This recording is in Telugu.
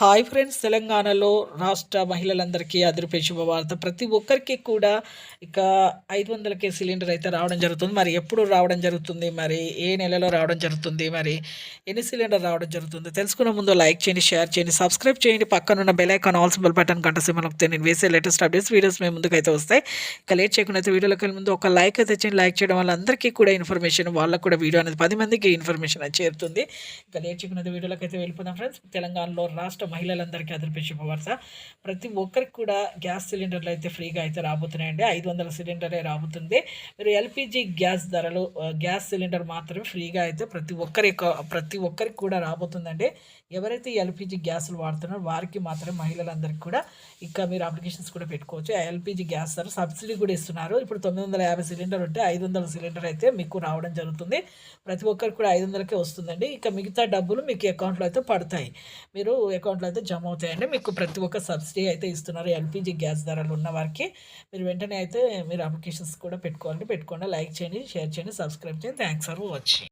హాయ్ ఫ్రెండ్స్ తెలంగాణలో రాష్ట్ర మహిళలందరికీ అదిరిపే శుభవార్త. ప్రతి ఒక్కరికి కూడా ఇక ఐదు వందలకే సిలిండర్ అయితే రావడం జరుగుతుంది. మరి ఎప్పుడు రావడం జరుగుతుంది? మరి ఏ నెలలో రావడం జరుగుతుంది? మరి ఎన్ని సిలిండర్ రావడం జరుగుతుంది? తెలుసుకున్న ముందు లైక్ చేయండి షేర్ చేయండి సబ్స్క్రైబ్ చేయండి. పక్కనున్న bell icon or symbol button గంట సింబల్ నొక్కితే నేను వేసే లేటెస్ట్ అప్డేట్స్ వీడియోస్ మేము ముందుకైతే అయితే వస్తాయి. ఇక లేట్ చేయకుండా అయితే వీడియోలోకి వెళ్ళి ముందు ఒక లైక్ అయితే చేయండి లైక్ చేయడం వల్ల అందరికీ కూడా ఇన్ఫర్మేషన్ వాళ్ళకు కూడా వీడియో అనేది పది మందికి ఇన్ఫర్మేషన్ అయితే చేరుతుంది. ఇక లేట్ చేయకుండా వీడియోలోకి అయితే వెళ్ళిపోదాం ఫ్రెండ్స్. తెలంగాణలో రాష్ట్ర మహిళలందరికీ అదిరిపే శుభవార్త. ప్రతి ఒక్కరికి కూడా గ్యాస్ సిలిండర్లు అయితే ఫ్రీగా అయితే రాబోతున్నాయండి. ఐదు వందల సిలిండరే రాబోతుంది. మీరు ఎల్పిజి గ్యాస్ ధరలు గ్యాస్ సిలిండర్ మాత్రమే ఫ్రీగా అయితే ప్రతి ఒక్కరి ప్రతి ఒక్కరికి కూడా రాబోతుందండి. ఎవరైతే ఎల్పిజి గ్యాసులు వాడుతున్నారో వారికి మాత్రమే మహిళలందరికీ కూడా ఇంకా మీరు అప్లికేషన్స్ కూడా పెట్టుకోవచ్చు. ఎల్పిజి గ్యాస్ ధర సబ్సిడీ కూడా ఇస్తున్నారు. ఇప్పుడు తొమ్మిది వందల యాభై సిలిండర్ ఉంటే ఐదు వందల సిలిండర్ అయితే మీకు రావడం జరుగుతుంది. ప్రతి ఒక్కరికి కూడా ఐదు వందలకే వస్తుందండి. ఇక మిగతా డబ్బులు మీకు అకౌంట్లో అయితే పడతాయి. మీరు అకౌంట్ అకౌంట్లో అయితే జమ అవుతాయండి. మీకు ప్రతి ఒక్క సబ్సిడీ అయితే ఇస్తున్నారు ఎల్పిజి గ్యాస్ ధరలు ఉన్న వారికి. మీరు వెంటనే అయితే మీరు అప్లికేషన్స్ కూడా పెట్టుకోవాలంటే పెట్టుకోండి లైక్ చేయండి షేర్ చేయండి సబ్స్క్రైబ్ చేయండి. Thanks for watching.